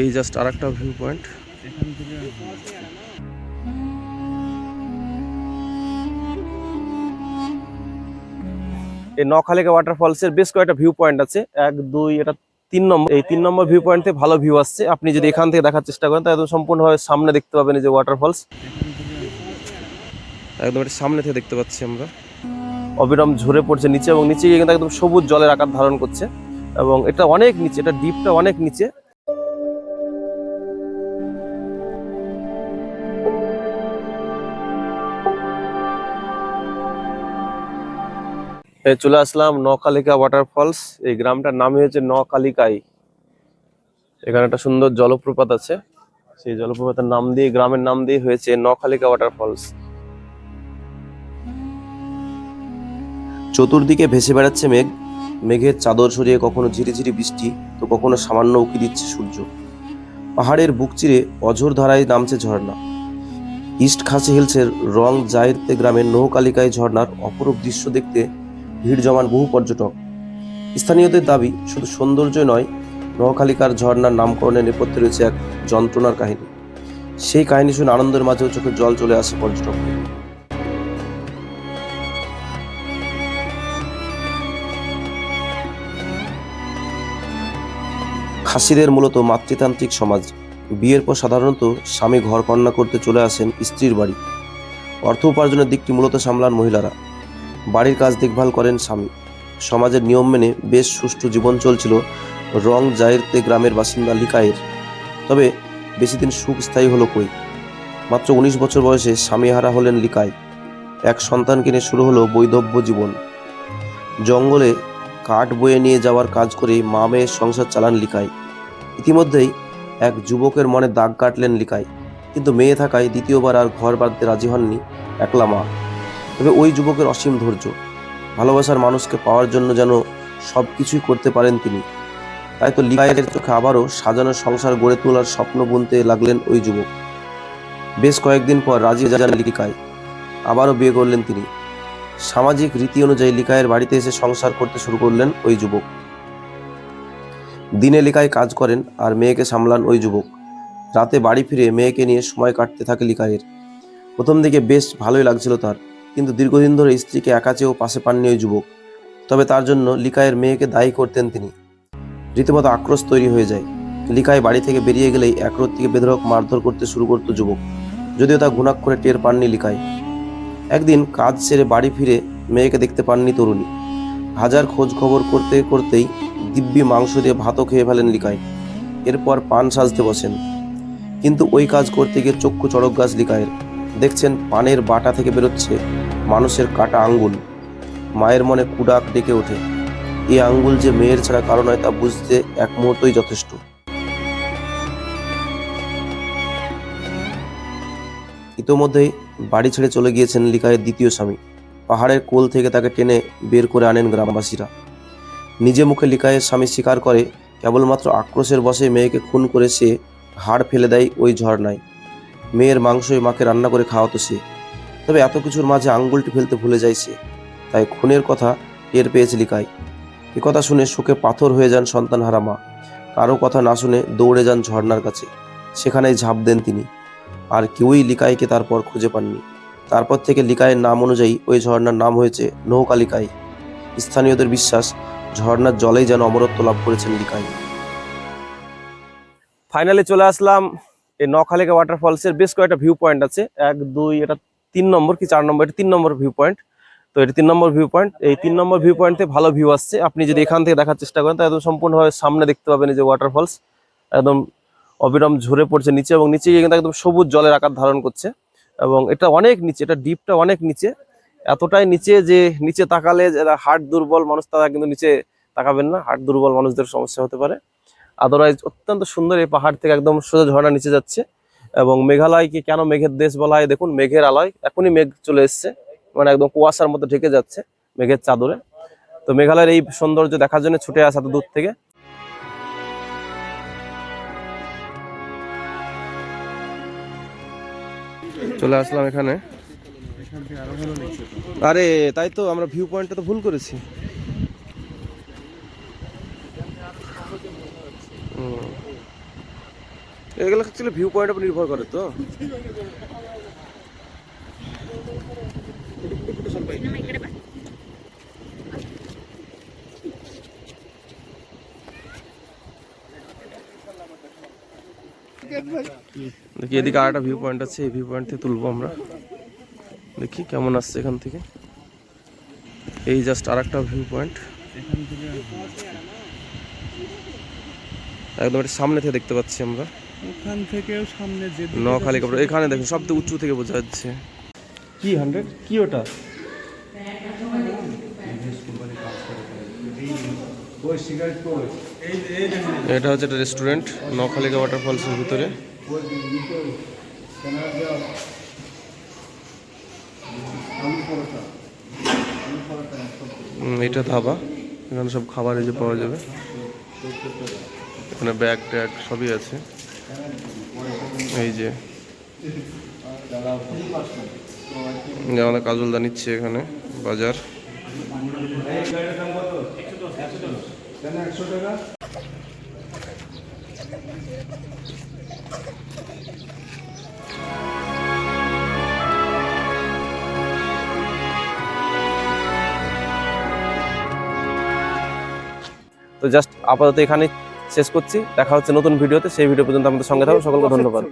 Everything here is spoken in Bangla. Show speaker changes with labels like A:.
A: এই জাস্ট আর একটা ভিউ পয়েন্ট এই নখালিকা ওয়াটারফলসের বেশ কয়েকটা ভিউ পয়েন্ট আছে। এক দুই এটা তিন নম্বর। এই তিন নম্বর ভিউ পয়েন্ট থেকে ভালো ভিউ আসছে। আপনি যদি এখান থেকে দেখার চেষ্টা করেন তাহলে সম্পূর্ণভাবে সামনে দেখতে পাবেন যে ওয়াটারফলস একদম এটা সামনে থেকে দেখতে পাচ্ছি আমরা। অবিরাম ঝরে পড়ছে নিচে এবং নিচে গিয়ে কিন্তু একদম সবুজ জলের আকার ধারণ করছে। এবং এটা অনেক নিচে এটা ডিপটা অনেক নিচে। চলে আসলাম নকালিকা ওয়াটারফলস। এই গ্রামটার নামই হচ্ছে নকালিকাই। এখানে একটা সুন্দর জলপ্রপাত আছে। সেই জলপ্রপাতের নাম দিয়ে, গ্রামের নাম দিয়ে হয়েছে নখালিকা ওয়াটারফলস। চতুর্দিকে ভেসে বেড়াচ্ছে মেঘ। মেঘের চাদর সরিয়ে কখনো ঝিরিঝিরি বৃষ্টি, তো কখনো সামান্য উকি দিচ্ছে সূর্য। পাহাড়ের বুক চিরে অঝোর ধারায় নামছে ঝর্ণা। ইস্ট খাসি হিলসের রং জায়রতে গ্রামের নৌকালিকায় ঝর্ণার অপরূপ দৃশ্য দেখতে ভিড় জমান বহু পর্যটক। স্থানীয়দের দাবি, শুধু সৌন্দর্যই নয় নৌকালিকার ঝর্ণার নামকরণের নেপথ্যে রয়েছে এক যন্ত্রণার কাহিনী। সেই কাহিনী শুনে আনন্দের মাঝেও চোখে জল চলে আসে পর্যটক। খাসিদের মূলত মাতৃতান্ত্রিক সমাজ। বিয়ের পর সাধারণত স্বামী ঘর কন্যা করতে চলে আসেন স্ত্রীর বাড়ি। অর্থ উপার্জনের দিকটি মূলত সামলান মহিলারা। বাড়ির কাজ দেখভাল করেন স্বামী। সমাজের নিয়ম মেনে বেশ সুষ্ঠু জীবন চলছিল রং জায়েরতে গ্রামের বাসিন্দা লিকায়ের। তবে বেশি দিন সুখ স্থায়ী হলো কই? মাত্র উনিশ বছর বয়সে স্বামী হারা হলেন লিকায়। এক সন্তান কিনে শুরু হলো বৈধব্য জীবন। জঙ্গলে কাঠ বয়ে নিয়ে যাওয়ার কাজ করে মা মেয়ের সংসার চালান লিকায়। ইতিমধ্যেই এক যুবকের মনে দাগ কাটলেন লিকায়। কিন্তু মেয়ে থাকায় দ্বিতীয়বার আর ঘর বাঁধতে রাজি হননি একলা মা। তবে ওই যুবকের অসীম ধৈর্য। ভালোবাসার মানুষকে পাওয়ার জন্য যেন সব কিছুই করতে পারেন তিনি। তাই তো লিকায়ের চোখে আবারও সাজানো সংসার গড়ে তোলার স্বপ্ন বুনতে লাগলেন ওই যুবক। বেশ কয়েকদিন পর রাজি যান লিকায়। আবারও বিয়ে করলেন তিনি। সামাজিক রীতি অনুযায়ী লিকায়ের বাড়িতে এসে সংসার করতে শুরু করলেন ওই যুবক। দিনে লিকায় কাজ করেন আর মেয়েকে সামলান ওই যুবক। রাতে বাড়ি ফিরে মেয়েকে নিয়ে সময় কাটতে থাকে লিকায়ের। প্রথম দিকে বেশ ভালোই লাগছিল তার। কিন্তু দীর্ঘদিন ধরে স্ত্রীকে একা চেয়েও পাশে পাননি ওই যুবক। তবে তার জন্য লিকায়ের মেয়েকে দায়ী করতেন তিনি। রীতিমতো আক্রোশ তৈরি হয়ে যায়। লিকায় বাড়ি থেকে বেরিয়ে গেলেই একরত্তিকে বেধরক মারধর করতে শুরু করতো যুবক। যদিও তা ঘুণাক করে টের পাননি লিকায় একদিন কাজ সেরে বাড়ি ফিরে মেয়েকে দেখতে পাননি তরুণী। হাজার খোঁজ খবর করতে করতেই দিব্যি মাংস দিয়ে ভাতও খেয়ে ফেলেন লিকায় এরপর পান সাজতে বসেন। কিন্তু ওই কাজ করতে গিয়ে চক্ষু চড়ক গাছ লিকায়ের দেখছেন পানের বাটা থেকে বেরোচ্ছে মানুষের কাটা আঙ্গুল। মায়ের মনে কুডাক ডেকে ওঠে। এই আঙ্গুল যে মেয়ের ছাড়া কারও নয় তা বুঝতে এক মুহূর্তই যথেষ্ট। ইতোমধ্যেই বাড়ি ছেড়ে চলে গিয়েছেন লিকায়ের দ্বিতীয় স্বামী। পাহাড়ের কোল থেকে তাকে টেনে বের করে আনেন গ্রামবাসীরা। নিজে মুখে লিকায়ের স্বামী স্বীকার করে, কেবলমাত্র আক্রোশের বসে মেয়েকে খুন করে সে হাড় ফেলে দেয় ওই ঝর্ণায়। মেয়ের মাংসই মাকে রান্না করে খাওয়াতো সে। তবে এত কিছুর মাঝে আঙ্গুলটি ফেলতে ভুলে যায় সে। তাই খুনের কথা টের পেয়েছে লিকাই। এ কথা শুনে শোকে পাথর হয়ে যান সন্তানহারা মা। কারও কথা না শুনে দৌড়ে যান ঝর্ণার কাছে। সেখানেই ঝাঁপ দেন তিনি। আর কেউই লিকাইকে তারপর খুঁজে পাননি। তারপর থেকে লিকায়ের নাম অনুযায়ী ওই ঝর্ণার নাম হয়েছে নৌকালিকাই স্থানীয়দের বিশ্বাস, ঝর্ণার জলেই যেন অমরত্ব লাভ করেছেন লিকাই। ফাইনালি চলে আসলাম এই নখালিকা ওয়াটারফলসের বেশ কয়েকটা ভিউ পয়েন্ট আছে। এক, দুই, এটা তিন নম্বর কি, চার নম্বর? এটা তিন নম্বর ভিউ পয়েন্ট তো এটা তিন নম্বর ভিউ পয়েন্ট এই তিন নম্বর ভিউ পয়েন্টে ভালো ভিউ আসছে। আপনি যদি এখান থেকে দেখার চেষ্টা করেন, তাহলে একদম সম্পূর্ণভাবে সামনে দেখতে পাবেন যে ওয়াটারফলস একদম অবিরম ঝরে পড়ছে নিচে এবং নিচে গিয়ে কিন্তু একদম সবুজ জলের আকার ধারণ করছে। এবং এটা অনেক নিচে, এটা ডিপটা অনেক নিচে। এতটাই নিচে যে নিচে তাকালে যারা হার্ট দুর্বল মানুষ, তারা কিন্তু নিচে তাকাবেন না। হার্ট দুর্বল মানুষদের সমস্যা হতে পারে। আদারওয়াইজ অত্যন্ত সুন্দর এই পাহাড় থেকে একদম সোজা ঝর্ণা নিচে যাচ্ছে। এবং মেঘালয়কে কেন মেঘের দেশ বলা হয়? দেখুন, মেঘের আলয় এখনই মেঘ চলে এসছে। মানে একদম কুয়াশার মতো ঢেকে যাচ্ছে মেঘের চাদরে। তো মেঘালয়ের এই সৌন্দর্য দেখার জন্য ছুটে আসা এত দূর থেকে। চলে আসলাম এখানে। আরে, তাই তো আমরা ভিউ পয়েন্টটা তো ভুল করেছি। হুম। এগুলো অ্যাকচুয়ালি ভিউ পয়েন্ট উপর নির্ভর করে তো। দেখি এদিকে আর একটা ভিউ পয়েন্ট আছে, এই ভিউ পয়েন্ট থেকে তুলবো আমরা। দেখি কেমন আসছে এখান থেকে। এই জাস্ট আর একটা ভিউ পয়েন্ট একদম এটা সামনে থেকে দেখতে পাচ্ছি আমরা।
B: ওখান থেকেও সামনে যে
A: নোয়াখালী কাপড় এখানে দেখুন সব তো উঁচু থেকে বোঝা যাচ্ছে। কি হান্ড্রেড কি ওটা? এটা হচ্ছে একটা রেস্টুরেন্ট নখালিকা ওয়াটারফলসের ভিতরে। এটা ধাবা এখানে সব খাবার এই যে পাওয়া যাবে। এখানে ব্যাগ ট্যাগ সবই আছে। এই যে। আমাদের কাজলদা নিচ্ছে এখানে বাজার। তো জাস্ট আপাতত এখানে শেষ করছি। দেখা হচ্ছে নতুন ভিডিওতে। সেই ভিডিও পর্যন্ত আমাদের সঙ্গে থাকুন। সকলকে ধন্যবাদ।